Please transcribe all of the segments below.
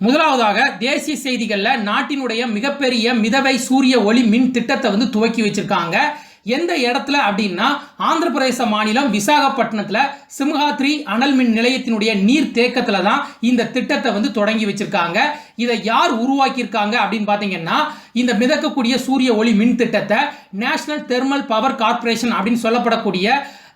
முதலாவதாக தேசிய செய்திகளில் நாட்டினுடைய மிகப்பெரிய மிதவை சூரிய ஒளி மின் திட்டத்தை வந்து துவக்கி வச்சிருக்காங்க. எந்த இடத்துல அப்படின்னா ஆந்திர பிரதேச மாநிலம் விசாகப்பட்டினத்தில் சிம்ஹாத்ரி அனல் மின் நிலையத்தினுடைய நீர் தேக்கத்தில் தான் இந்த திட்டத்தை வந்து தொடங்கி வச்சிருக்காங்க. இதை யார் உருவாக்கியிருக்காங்க அப்படின்னு பார்த்தீங்கன்னா இந்த மிதக்கக்கூடிய சூரிய ஒளி மின் திட்டத்தை நேஷனல் தெர்மல் பவர் கார்ப்பரேஷன் அப்படின்னு சொல்லப்படக்கூடிய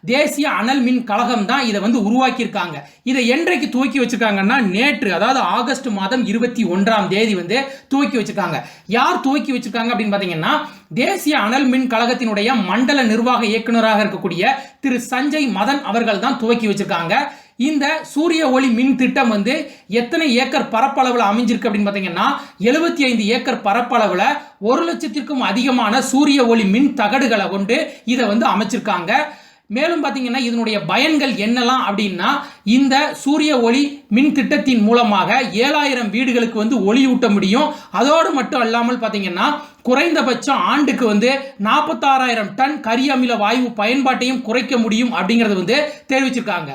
தேசிய அனல் மின் கழகம் தான் இதை வந்து உருவாக்கியிருக்காங்க. இதை என்றைக்கு துவக்கி வச்சிருக்காங்கன்னா நேற்று அதாவது ஆகஸ்ட் மாதம் இருபத்தி ஒன்றாம் தேதி வந்து துவக்கி வச்சிருக்காங்க. யார் துவக்கி வச்சிருக்காங்க அப்படின்னு பார்த்தீங்கன்னா தேசிய அனல் மின் கழகத்தினுடைய மண்டல நிர்வாக இயக்குநராக இருக்கக்கூடிய திரு சஞ்சய் மதன் அவர்கள் தான் துவக்கி வச்சிருக்காங்க. இந்த சூரிய ஒளி மின் திட்டம் வந்து எத்தனை ஏக்கர் பரப்பளவில் அமைஞ்சிருக்கு அப்படின்னு பார்த்தீங்கன்னா எழுபத்தி ஐந்து ஏக்கர் பரப்பளவில் ஒரு லட்சத்திற்கும் அதிகமான சூரிய ஒளி மின் தகடுகளை கொண்டு இதை வந்து அமைச்சிருக்காங்க. மேலும் பார்த்தீங்கன்னா இதனுடைய பயன்கள் என்னலாம் அப்படின்னா இந்த சூரிய ஒளி மின் திட்டத்தின் மூலமாக ஏழாயிரம் வீடுகளுக்கு வந்து ஒளியூட்ட முடியும். அதோடு மட்டும் அல்லாமல் பார்த்தீங்கன்னா குறைந்தபட்சம் ஆண்டுக்கு வந்து நாற்பத்தாறாயிரம் டன் கரியமில வாயு பயன்பாட்டையும் குறைக்க முடியும் அப்படிங்கிறது வந்து தெரிவிச்சிருக்காங்க.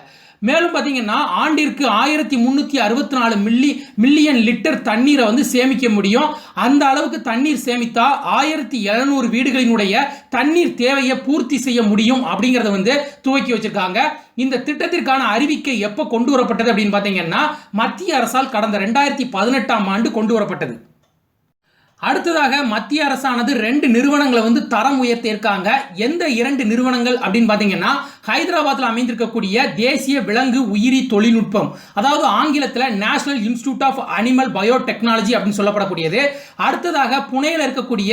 மேலும் பார்த்தீங்கன்னா ஆண்டிற்கு ஆயிரத்தி முந்நூற்றி அறுபத்தி நாலு மில்லி மில்லியன் லிட்டர் தண்ணீரை வந்து சேமிக்க முடியும். அந்த அளவுக்கு தண்ணீர் சேமித்தா ஆயிரத்தி எழுநூறு வீடுகளினுடைய தண்ணீர் தேவையை பூர்த்தி செய்ய முடியும் அப்படிங்கிறத வந்து துவக்கி வச்சிருக்காங்க. இந்த திட்டத்திற்கான அறிவிக்கை எப்போ கொண்டு வரப்பட்டது அப்படின்னு பார்த்தீங்கன்னா மத்திய அரசால் கடந்த ரெண்டாயிரத்தி பதினெட்டாம் ஆண்டு கொண்டு வரப்பட்டது. அடுத்ததாக மத்திய அரசானது ரெண்டு நிறுவனங்களை வந்து தரம் உயர்த்தியிருக்காங்க. எந்த இரண்டு நிறுவனங்கள் அப்படின்னு பார்த்தீங்கன்னா ஹைதராபாத்தில் அமைந்திருக்கக்கூடிய தேசிய விலங்கு உயிரி தொழில்நுட்பம். அதாவது ஆங்கிலத்தில் national institute of animal biotechnology அப்படின்னு சொல்லப்படக்கூடியது. அடுத்ததாக புனேயில் இருக்கக்கூடிய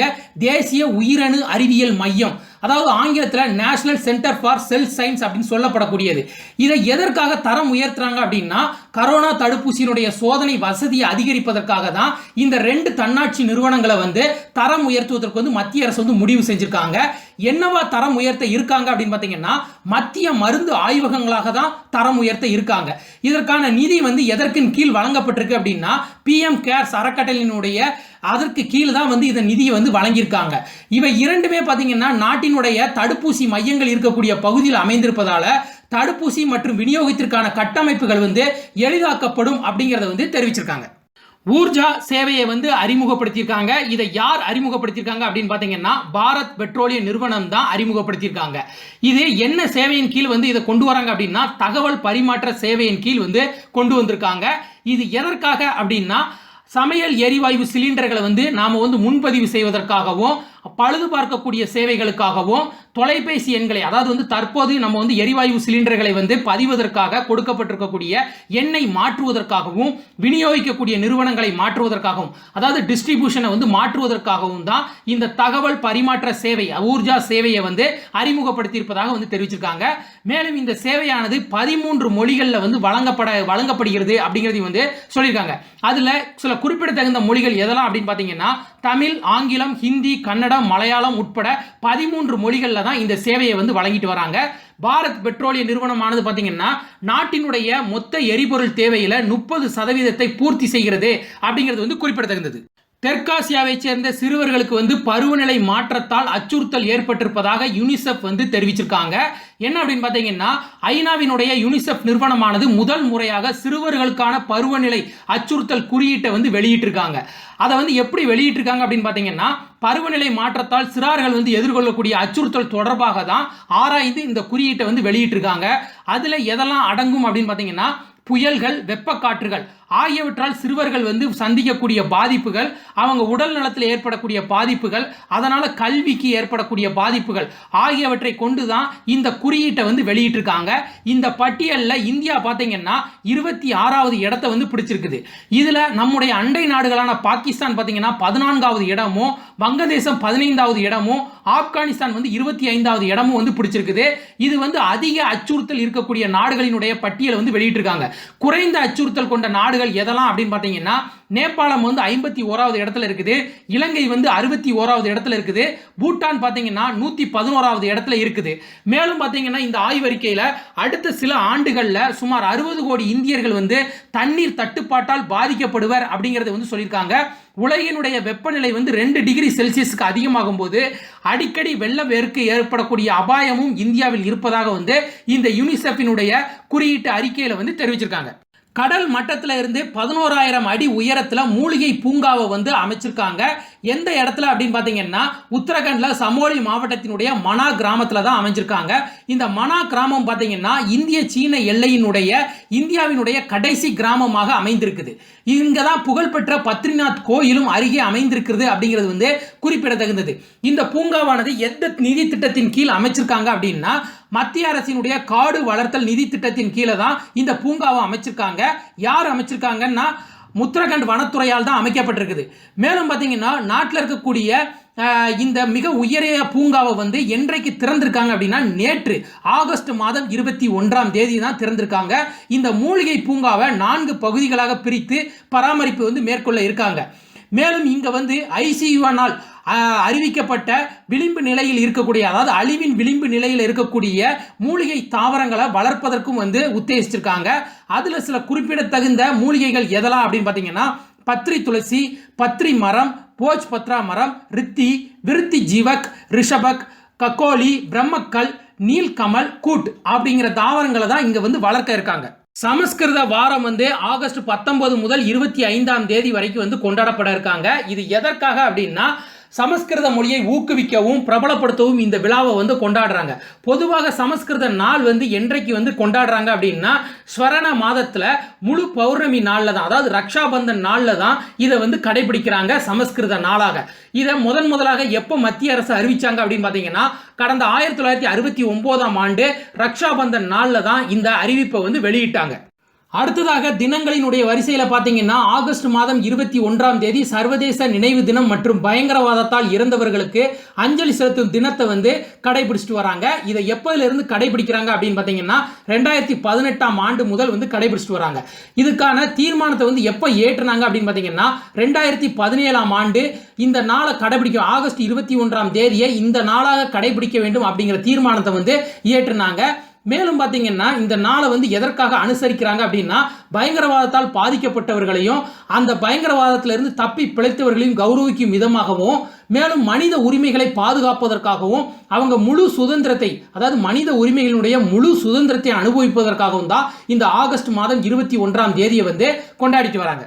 தேசிய உயிரணு அறிவியல் மையம். அதாவது ஆங்கிலத்தில் national centre for cell science அப்படின்னு சொல்லப்படக்கூடியது. இதை எதற்காக தரம் உயர்த்துறாங்க அப்படின்னா கரோனா தடுப்பூசியினுடைய சோதனை வசதியை அதிகரிப்பதற்காக தான் இந்த ரெண்டு தன்னாட்சி நிறுவனங்களை வந்து தரம் உயர்த்துவதற்கு வந்து மத்திய அரசு வந்து முடிவு செஞ்சிருக்காங்க. என்னவா தரம் உயர்த்த இருக்காங்க அப்படின்னு பார்த்தீங்கன்னா மத்திய மருந்து ஆய்வகங்களாக தான் தரம் உயர்த்த இருக்காங்க. இதற்கான நிதி வந்து எதற்கின் கீழ் வழங்கப்பட்டிருக்கு அப்படின்னா பிஎம் கேர்ஸ் அறக்கட்டளையினுடைய அதற்கு கீழ் தான் வந்து இந்த நிதியை வந்து வழங்கியிருக்காங்க. இவை இரண்டுமே பார்த்தீங்கன்னா நாட்டினுடைய தடுப்பூசி மையங்கள் இருக்கக்கூடிய பகுதியில் அமைந்திருப்பதால தடுப்பூசி மற்றும் விநியோகத்திற்கான கட்டமைப்புகள் வந்து எளிதாக்கப்படும் அப்படிங்கிறத வந்து தெரிவிச்சிருக்காங்க. ஊர்ஜா சேவையை வந்து அறிமுகப்படுத்தியிருக்காங்க. இதை யார் அறிமுகப்படுத்தியிருக்காங்க அப்படின்னு பார்த்தீங்கன்னா பாரத் பெட்ரோலிய நிறுவனம் தான் அறிமுகப்படுத்தியிருக்காங்க. இது என்ன சேவையின் கீழ் வந்து இதை கொண்டு வராங்க அப்படின்னா தகவல் பரிமாற்ற சேவையின் கீழ் வந்து கொண்டு வந்திருக்காங்க. இது எதற்காக அப்படின்னா சமையல் எரிவாயு சிலிண்டர்களை வந்து நாம் வந்து முன்பதிவு செய்வதற்காகவும் பழுது பார்க்கக்கூடிய சேவைகளுக்காகவும் தொலைபேசி எண்களை அதாவது வந்து தற்போது நம்ம வந்து எரிவாயு சிலிண்டர்களை வந்து பதிவதற்காக கொடுக்கப்பட்டிருக்கக்கூடிய எண்ணெய் மாற்றுவதற்காகவும் விநியோகிக்கக்கூடிய நிறுவனங்களை மாற்றுவதற்காகவும் அதாவது டிஸ்ட்ரிபியூஷனை வந்து மாற்றுவதற்காகவும் தான் இந்த தகவல் பரிமாற்ற சேவை ஊர்ஜா சேவையை வந்து அறிமுகப்படுத்தியிருப்பதாக வந்து தெரிவிச்சிருக்காங்க. மேலும் இந்த சேவையானது பதிமூன்று மொழிகளில் வந்து வழங்கப்பட வழங்கப்படுகிறது அப்படிங்கிறதையும் வந்து சொல்லியிருக்காங்க. அதில் சில குறிப்பிடத்தகுந்த மொழிகள் எதெல்லாம் அப்படின்னு பார்த்தீங்கன்னா தமிழ் ஆங்கிலம் ஹிந்தி கன்னடம் மலையாளம் உட்பட பதிமூன்று மொழிகளில் தான் இந்த சேவையை வந்து வழங்கிட்டு வராங்க. பாரத் பெட்ரோலிய நிறுவனமானது பார்த்தீங்கன்னா நாட்டினுடைய மொத்த எரிபொருள் தேவையில் முப்பது சதவீதத்தை பூர்த்தி செய்கிறது அப்படிங்கிறது வந்து குறிப்பிடத்தகுந்தது. தெற்காசியாவைச் சேர்ந்த சிறுவர்களுக்கு வந்து பருவநிலை மாற்றத்தால் அச்சுறுத்தல் ஏற்பட்டிருப்பதாக யூனிசெஃப் வந்து தெரிவிச்சிருக்காங்க. என்ன அப்படின்னு பார்த்தீங்கன்னா ஐநாவினுடைய யூனிசெஃப் நிறுவனமானது முதல் முறையாக சிறுவர்களுக்கான பருவநிலை அச்சுறுத்தல் குறியீட்டை வந்து வெளியிட்டிருக்காங்க. அதை வந்து எப்படி வெளியிட்டிருக்காங்க அப்படின்னு பார்த்தீங்கன்னா பருவநிலை மாற்றத்தால் சிறார்கள் வந்து எதிர்கொள்ளக்கூடிய அச்சுறுத்தல் தொடர்பாக தான் ஆராய்ந்து இந்த குறியீட்டை வந்து வெளியிட்டிருக்காங்க. அதில் எதெல்லாம் அடங்கும் அப்படின்னு பார்த்தீங்கன்னா புயல்கள் வெப்பக்காற்றுகள் ஆகியவற்றால் சிறுவர்கள் வந்து சந்திக்கக்கூடிய பாதிப்புகள் அவங்க உடல் நலத்தில் ஏற்படக்கூடிய பாதிப்புகள் அதனால் கல்விக்கு ஏற்படக்கூடிய பாதிப்புகள் ஆகியவற்றை கொண்டு தான் இந்த குறியீட்டை வந்து வெளியிட்டிருக்காங்க. இந்த பட்டியலில் இந்தியா பார்த்தீங்கன்னா இருபத்தி ஆறாவது இடத்த வந்து பிடிச்சிருக்குது. இதில் நம்முடைய அண்டை நாடுகளான பாகிஸ்தான் பார்த்தீங்கன்னா பதினான்காவது இடமும் வங்கதேசம் பதினைந்தாவது இடமும் ஆப்கானிஸ்தான் வந்து இருபத்தி ஐந்தாவது இடமும் வந்து பிடிச்சிருக்குது. இது வந்து அதிக அச்சுறுத்தல் இருக்கக்கூடிய நாடுகளினுடைய பட்டியலை வந்து வெளியிட்டிருக்காங்க. குறைந்த அச்சுறுத்தல் கொண்ட நாடுகள் எதெல்லாம் அப்படின்னு பார்த்தீங்கன்னா நேபாளம் வந்து ஐம்பத்தி ஓராவது இடத்துல இருக்குது இலங்கை வந்து அறுபத்தி ஓராவது இடத்துல இருக்குது பூட்டான் பார்த்தீங்கன்னா நூற்றி பதினோராவது இடத்துல இருக்குது. மேலும் பார்த்தீங்கன்னா இந்த ஆய்வறிக்கையில் அடுத்த சில ஆண்டுகளில் சுமார் அறுபது கோடி இந்தியர்கள் வந்து தண்ணீர் தட்டுப்பாட்டால் பாதிக்கப்படுவர் அப்படிங்கிறத வந்து சொல்லியிருக்காங்க. உலகினுடைய வெப்பநிலை வந்து ரெண்டு டிகிரி செல்சியஸுக்கு அதிகமாகும் போது அடிக்கடி வெள்ளப்பெருக்கு ஏற்படக்கூடிய அபாயமும் இந்தியாவில் இருப்பதாக வந்து இந்த யூனிசெஃபினுடைய குறியீட்டு அறிக்கையில் வந்து தெரிவிச்சிருக்காங்க. கடல் மட்டத்தில் இருந்து பதினோராயிரம் அடி உயரத்தில் மூலிகை பூங்காவை வந்து அமைச்சிருக்காங்க. எந்த இடத்துல அப்படின்னு பார்த்தீங்கன்னா உத்தரகண்டில் சமோலி மாவட்டத்தினுடைய மனா கிராமத்தில் தான் அமைஞ்சிருக்காங்க. இந்த மனா கிராமம் பார்த்தீங்கன்னா இந்திய சீன எல்லையினுடைய இந்தியாவினுடைய கடைசி கிராமமாக அமைந்திருக்குது. இங்கே தான் புகழ்பெற்ற பத்ரிநாத் கோயிலும் அருகே அமைந்திருக்கிறது அப்படிங்கிறது வந்து குறிப்பிடத்தகுந்தது. இந்த பூங்காவானது எந்த நிதி திட்டத்தின் கீழ் அமைச்சிருக்காங்க அப்படின்னா மத்திய அரசினுடைய காடு வளர்த்தல் நிதி திட்டத்தின் கீழே தான் இந்த பூங்காவை அமைச்சிருக்காங்க. யார் அமைச்சிருக்காங்கன்னா உத்தரகண்ட் வனத்துறையால் தான் அமைக்கப்பட்டிருக்குது. மேலும் பார்த்தீங்கன்னா நாட்டில் இருக்கக்கூடிய இந்த மிக உயரிய பூங்காவை வந்து என்றைக்கு திறந்திருக்காங்க அப்படின்னா நேற்று ஆகஸ்ட் மாதம் இருபத்தி ஒன்றாம் தேதி தான் திறந்திருக்காங்க. இந்த மூலிகை பூங்காவை நான்கு பகுதிகளாக பிரித்து பராமரிப்பு வந்து மேற்கொள்ள இருக்காங்க. மேலும் இங்கே வந்து ஐசியுனால் அறிவிக்கப்பட்ட விளிம்பு நிலையில் இருக்கக்கூடிய அதாவது அழிவின் விளிம்பு நிலையில் இருக்கக்கூடிய மூலிகை தாவரங்களை வளர்ப்பதற்கும் வந்து உத்தேசிச்சிருக்காங்க. அதில் சில குறிப்பிடத்தகுந்த மூலிகைகள் எதெல்லாம் அப்படின்னு பார்த்தீங்கன்னா பத்ரி துளசி பத்ரி மரம் போஜ் பத்ரா மரம் ரித்தி விருத்தி ஜீவக் ரிஷபக் கக்கோலி பிரம்மக்கல் நீல்கமல் கூட் அப்படிங்கிற தாவரங்களை தான் இங்கே வந்து வளர்க்க இருக்காங்க. சமஸ்கிருத வாரம் வந்து ஆகஸ்ட் பத்தொன்பது முதல் இருபத்தி ஐந்தாம் தேதி வரைக்கும் வந்து கொண்டாடப்பட இருக்காங்க. இது எதற்காக அப்படின்னா சமஸ்கிருத மொழியை ஊக்குவிக்கவும் பிரபலப்படுத்தவும் இந்த விழாவை வந்து கொண்டாடுறாங்க. பொதுவாக சமஸ்கிருத நாள் வந்து என்றைக்கு வந்து கொண்டாடுறாங்க அப்படின்னா ஸ்வரண மாதத்தில் முழு பௌர்ணமி நாளில் தான் அதாவது ரக்ஷாபந்தன் நாளில் தான் இதை வந்து கடைபிடிக்கிறாங்க சமஸ்கிருத நாளாக. இதை முதன் முதலாக எப்போ மத்திய அரசு அறிவிச்சாங்க அப்படின்னு பார்த்தீங்கன்னா கடந்த ஆயிரத்தி தொள்ளாயிரத்தி அறுபத்தி ஒம்போதாம் ஆண்டு ரக்ஷாபந்தன் நாளில் தான் இந்த அறிவிப்பை வந்து வெளியிட்டாங்க. அடுத்ததாக தினங்களினுடைய வரிசையில் பார்த்தீங்கன்னா ஆகஸ்ட் மாதம் இருபத்தி ஒன்றாம் தேதி சர்வதேச நினைவு தினம் மற்றும் பயங்கரவாதத்தால் இறந்தவர்களுக்கு அஞ்சலி செலுத்தும் தினத்தை வந்து கடைபிடிச்சிட்டு வராங்க. இதை எப்போதிலிருந்து கடைபிடிக்கிறாங்க அப்படின்னு பார்த்தீங்கன்னா ரெண்டாயிரத்தி பதினெட்டாம் ஆண்டு முதல் வந்து கடைபிடிச்சிட்டு வராங்க. இதுக்கான தீர்மானத்தை வந்து எப்போ ஏற்றுனாங்க அப்படின்னு பார்த்தீங்கன்னா ரெண்டாயிரத்தி பதினேழாம் ஆண்டு இந்த நாளை கடைபிடிக்கும் ஆகஸ்ட் இருபத்தி ஒன்றாம் தேதியை இந்த நாளாக கடைபிடிக்க வேண்டும் அப்படிங்கிற தீர்மானத்தை வந்து இயற்றுனாங்க மேலும் பார்த்தீங்கன்னா இந்த நாளை வந்து எதற்காக அனுசரிக்கிறாங்க அப்படின்னா பயங்கரவாதத்தால் பாதிக்கப்பட்டவர்களையும் அந்த பயங்கரவாதத்திலிருந்து தப்பி பிழைத்தவர்களையும் கௌரவிக்கும் விதமாகவும் மேலும் மனித உரிமைகளை பாதுகாப்பதற்காகவும் அவங்க முழு சுதந்திரத்தை அதாவது மனித உரிமைகளுடைய முழு சுதந்திரத்தை அனுபவிப்பதற்காகவும் தான் இந்த ஆகஸ்ட் மாதம் இருபத்தி ஒன்றாம் தேதியை வந்து கொண்டாடிட்டு வராங்க.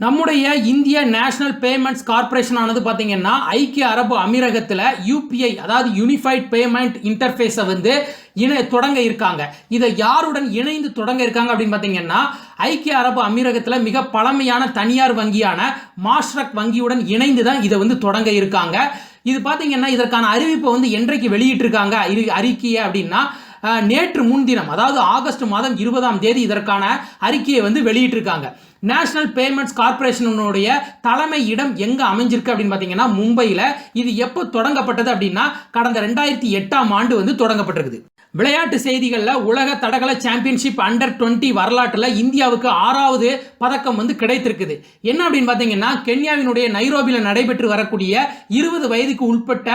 நம்முடைய இந்திய நேஷனல் பேமெண்ட்ஸ் கார்ப்பரேஷன் ஆனது பார்த்தீங்கன்னா ஐக்கிய அரபு அமீரகத்தில் யூபிஐ அதாவது யூனிஃபைட் பேமெண்ட் இன்டர்ஃபேஸை வந்து இணை தொடங்க இருக்காங்க. இதை யாருடன் இணைந்து தொடங்க இருக்காங்க அப்படின்னு பார்த்தீங்கன்னா ஐக்கிய அரபு அமீரகத்தில் மிக பழமையான தனியார் வங்கியான மாஸ்ட்ரக் வங்கியுடன் இணைந்து தான் இதை வந்து தொடங்க இருக்காங்க. இது பார்த்தீங்கன்னா இதற்கான அறிவிப்பை வந்து என்றைக்கு வெளியிட்டிருக்காங்க? அறிக்கையை அப்படின்னா நேற்று முன்தினம் அதாவது ஆகஸ்ட் மாதம் இருபதாம் தேதி இதற்கான அறிக்கையை வந்து வெளியிட்டிருக்காங்க. நேஷனல் பேமெண்ட்ஸ் கார்ப்பரேஷனுடைய தலைமை இடம் எங்கே அமைஞ்சிருக்கு அப்படின்னு பார்த்தீங்கன்னா மும்பையில். இது எப்போ தொடங்கப்பட்டது அப்படின்னா கடந்த ரெண்டாயிரத்தி எட்டாம் ஆண்டு வந்து தொடங்கப்பட்டிருக்குது. விளையாட்டு செய்திகளில் உலக தடகள சாம்பியன்ஷிப் அண்டர் 20 வரலாற்றில் இந்தியாவுக்கு ஆறாவது பதக்கம் வந்து கிடைத்திருக்குது. என்ன அப்படின்னு பார்த்தீங்கன்னா கென்யாவினுடைய நைரோபியில் நடைபெற்று வரக்கூடிய இருபது வயதுக்கு உட்பட்ட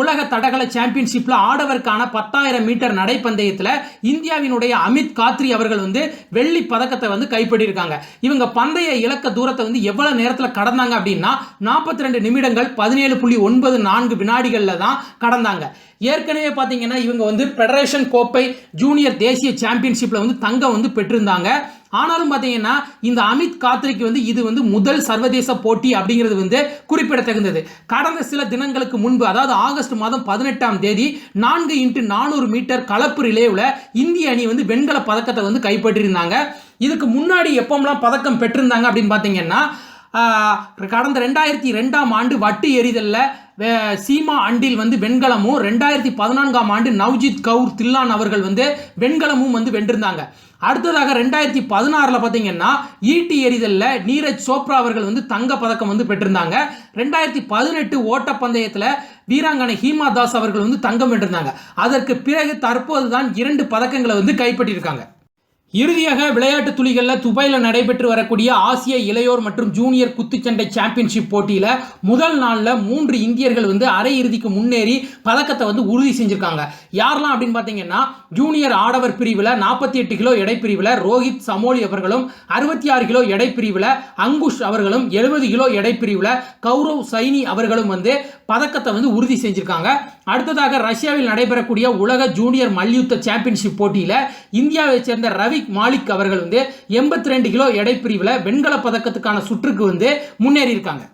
உலக தடகள சாம்பியன்ஷிப்பில் ஆடவருக்கான பத்தாயிரம் மீட்டர் நடைப்பந்தயத்தில் இந்தியாவினுடைய அமித் காத்ரி அவர்கள் வந்து வெள்ளி பதக்கத்தை வந்து கைப்பற்றியிருக்காங்க. இவங்க பந்தய இலக்க தூரத்தை வந்து எவ்வளோ நேரத்தில் கடந்தாங்க அப்படின்னா நாற்பத்தி ரெண்டு நிமிடங்கள் பதினேழு புள்ளி ஒன்பது நான்கு வினாடிகளில் தான் கடந்தாங்க. ஏற்கனவே பார்த்தீங்கன்னா இவங்க வந்து ஃபெடரேஷன் கோப்பை ஜூனியர் தேசிய சாம்பியன்ஷிப்பில் வந்து தங்கம் வந்து பெற்றிருந்தாங்க. ஆனாலும் பார்த்தீங்கன்னா இந்த அமித் காத்ரிக்கு வந்து இது வந்து முதல் சர்வதேச போட்டி அப்படிங்கிறது வந்து குறிப்பிடத்தகுந்தது. கடந்த சில தினங்களுக்கு முன்பு அதாவது ஆகஸ்ட் மாதம் பதினெட்டாம் தேதி நான்கு இன்ட்டு நானூறு மீட்டர் கலப்பு ரிலேவில் இந்திய அணி வந்து வெண்கல பதக்கத்தை வந்து கைப்பற்றியிருந்தாங்க. இதுக்கு முன்னாடி எப்போம்லாம் பதக்கம் பெற்றிருந்தாங்க அப்படின்னு பார்த்தீங்கன்னா கடந்த ரெண்டாயிரத்தி ரெண்டாம் ஆண்டு வட்டு எறிதலில் சீமா அண்டில் வந்து வெண்கலமும் ரெண்டாயிரத்தி பதினான்காம் ஆண்டு நவ்ஜித் கவுர் தில்லான் அவர்கள் வந்து வெண்கலமும் வந்து வென்றிருந்தாங்க. அடுத்ததாக ரெண்டாயிரத்தி பதினாறில் பார்த்தீங்கன்னா ஈட்டி எறிதலில் நீரஜ் சோப்ரா அவர்கள் வந்து தங்க பதக்கம் வந்து பெற்றிருந்தாங்க. ரெண்டாயிரத்தி பதினெட்டு ஓட்டப்பந்தயத்தில் வீராங்கனை ஹீமா தாஸ் அவர்கள் வந்து தங்கம் வென்றிருந்தாங்க. அதற்கு பிறகு தற்போது தான் இரண்டு பதக்கங்களை வந்து கைப்பற்றியிருக்காங்க இறுதியாக விளையாட்டு துளிகளில் துபாயில் நடைபெற்று வரக்கூடிய ஆசிய இளையோர் மற்றும் ஜூனியர் குத்துச்சண்டை சாம்பியன்ஷிப் போட்டியில் முதல் நாளில் மூன்று இந்தியர்கள் வந்து அரையிறுதிக்கு முன்னேறி பதக்கத்தை வந்து உறுதி செஞ்சுருக்காங்க. யாரெல்லாம் அப்படின்னு பார்த்தீங்கன்னா ஜூனியர் ஆடவர் பிரிவில் நாற்பத்தி எட்டு கிலோ எடை பிரிவில் ரோஹித் சமோலி அவர்களும் அறுபத்தி ஆறு கிலோ எடை பிரிவில் அங்குஷ் அவர்களும் எழுபது கிலோ எடை பிரிவில் கௌரவ் சைனி அவர்களும் வந்து பதக்கத்தை வந்து உறுதி செஞ்சுருக்காங்க. அடுத்ததாக ரஷ்யாவில் நடைபெறக்கூடிய உலக ஜூனியர் மல்யுத்த சாம்பியன்ஷிப் போட்டியில் இந்தியாவை சேர்ந்த ரவிக் மாலிக் அவர்கள் வந்து எண்பத்தி ரெண்டு கிலோ எடை பிரிவில் வெண்கல பதக்கத்துக்கான சுற்றுக்கு வந்து முன்னேறியிருக்காங்க.